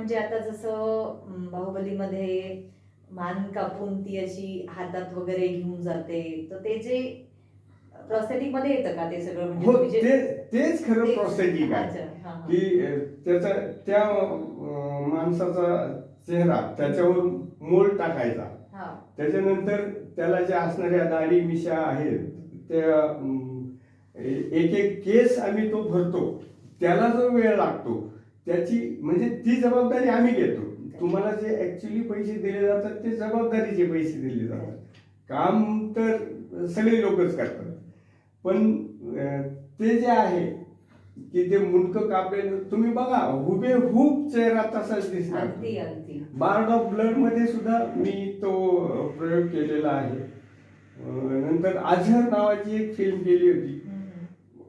म्हणजे आता जसं बाहुबलीमध्ये मान कापून ती अशी हातात वगैरे घेऊन जाते. तर ते जे प्रॉस्थेटिकमध्ये येतं का ते सगळं? म्हणजे हो ते तेच खरं प्रॉस्थेटिक आहे. की त्याचा त्या माणसाचा चेहरा त्याच्यावर मोल टाकायचा. त्याच्यानंतर त्याला ज्या असणाऱ्या दाढी मिशा आहेत त्या एक एक केस आम्ही तो भरतो. त्याला जो वेळ लागतो. त्याची म्हणजे ती जबाबदारी आम्ही घेतो. तुम्हाला जे ऍक्च्युली पैसे दिले जातात ते जबाबदारीचे पैसे दिले जातात. काम तर सगळे लोकच करतात. पण ते जे आहे की ते मुंडकं कापलेलं तुम्ही बघा हुबेहूब चेहरा तसाच दिसणार. बार्ड ऑफ ब्लडमध्ये सुद्धा मी तो प्रयोग केलेला आहे. नंतर आझर नावाची एक फिल्म केली होती.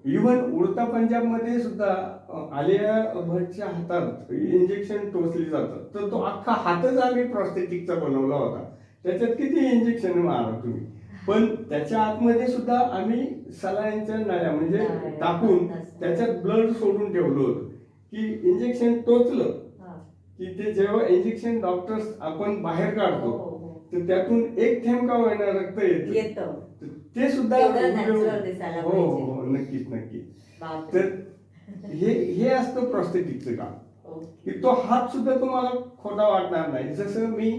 इव्हन उडता पंजाबमध्ये सुद्धा आलिया भटच्या हातात इंजेक्शन टोचली जातात तर तो अख्खा हातच आम्ही प्रॉस्थेटिकचा बनवला होता. त्याच्यात किती इंजेक्शन मारा तुम्ही? पण त्याच्या आतमध्ये सुद्धा आम्ही सलाईनच्या नळ्या म्हणजे टाकून. त्याच्यात ब्लड सोडून ठेवलं होतं. की इंजेक्शन टोचलं. हा. की ते जेव्हा इंजेक्शन डॉक्टर्स आपण बाहेर हो, काढतो हो, हो. तर त्यातून एक थेंब का होईना रक्त येतं? ते सुद्धा दिसायला हो पाहिजे. हो नक्कीच बापरे. तर हे हे असतं प्रॉस्थेटिकचं काम. की तो हात सुद्धा तुम्हाला खोटा वाटणार नाही जसं मी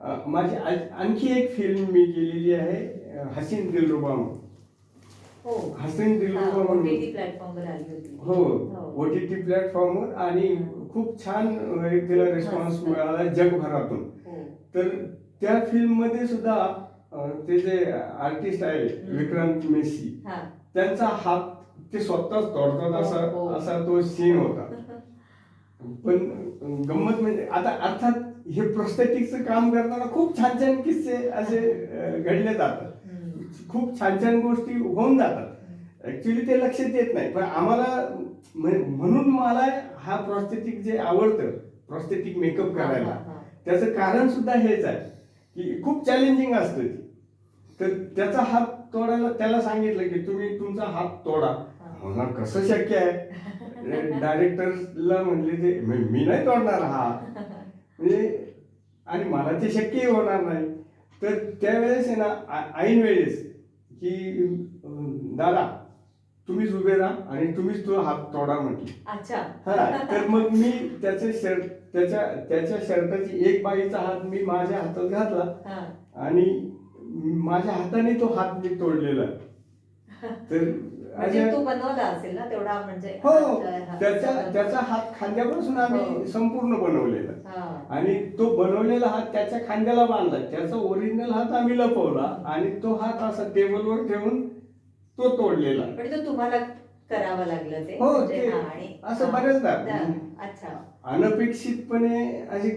अं, माझी आ- आणखी एक फिल्म मी केलेली आहे अं, हसीन दिलरुबा म्हणून. हो हसीन दिलरुबा हा, म्हणून OTT प्लॅटफॉर्मवर आली होती हो ओ टी टी प्लॅटफॉर्मवर आणि खूप छान अं, एक तिला रिस्पॉन्स. मिळाला जगभरातून हो तर त्या फिल्ममध्ये सुद्धा ते जे आर्टिस्ट आहे. विक्रांत मेसी त्यांचा हात ते स्वतःच तोडतात असा हो, हो. असा तो सीन होता पण गंमत म्हणजे आता अर्थात हे प्रोस्थेटिकचं काम करताना खूप छान छान किस्से असे घडले जातात. खूप छान छान गोष्टी होऊन जातात ऍक्च्युली ते लक्षात येत नाही पण आम्हाला म्हण- म्हणून मला हा प्रॉस्थेटिक जे आवडतं प्रॉस्थेटिक मेकअप करायला. त्याचं कारण सुद्धा हेच आहे की खूप चॅलेंजिंग असतं ती. तर त्याचा हात तोडायला त्याला सांगितलं की तुम्ही तुमचा हात तोडा. मला कसं शक्य आहे? म्हणजे डायरेक्टरला म्हणले ते "मी- मी नाही तोडणार हा म्हणजे आणि मला ते शक्यही होणार नाही. तर त्यावेळेस आहे ना ऐन वेळेस की दादा तुम्हीच उभे राहा आणि तुम्हीच तो हात तोडा म्हटली अच्छा हा तर मग मी त्याचे शर्ट त्याच्या त्याच्या शर्टाची एक बाईचा हात मी माझ्या हातात घातला हा. आणि माझ्या हाताने तो हात मी तोडलेला तर म्हणजे तू बनवला असेल ना तेवढा म्हणजे हो हा, त्याचा हा. त्याचा हात खांद्यापासून हो. आम्ही संपूर्ण बनवलेला हा. आणि तो बनवलेला हात त्याच्या खांद्याला बांधला त्याचा ओरिजिनल हात आम्ही लपवला आणि तो हात असा टेबलवर ठेवून तो तोडलेला. म्हणजे तो तुम्हाला करावं लागलं ते? हो, म्हणजे ते हा, आणि असं हा. बऱ्याचदा. त्या- अच्छा. अनपेक्षितपणे अशी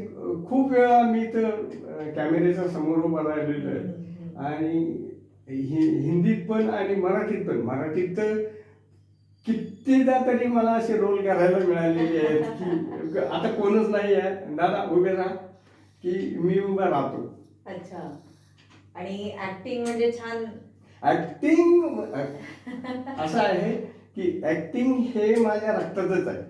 खूप वेळा मी तर कॅमेऱ्याच्या समोर उभा राहिलेलो आहे. हम्म. आणि हि- हिंदीत पण आणि मराठीत पण. मराठीत तर कितीदा तरी मला असे रोल करायला मिळालेले आहेत की आता कोणच नाही आहे. दादा उभे राहा. की मी उभा राहतो. अच्छा. आणि ऍक्टिंग म्हणजे छान ऍक्टिंग असं आहे की ऍक्टिंग हे माझ्या रक्तातच आहे.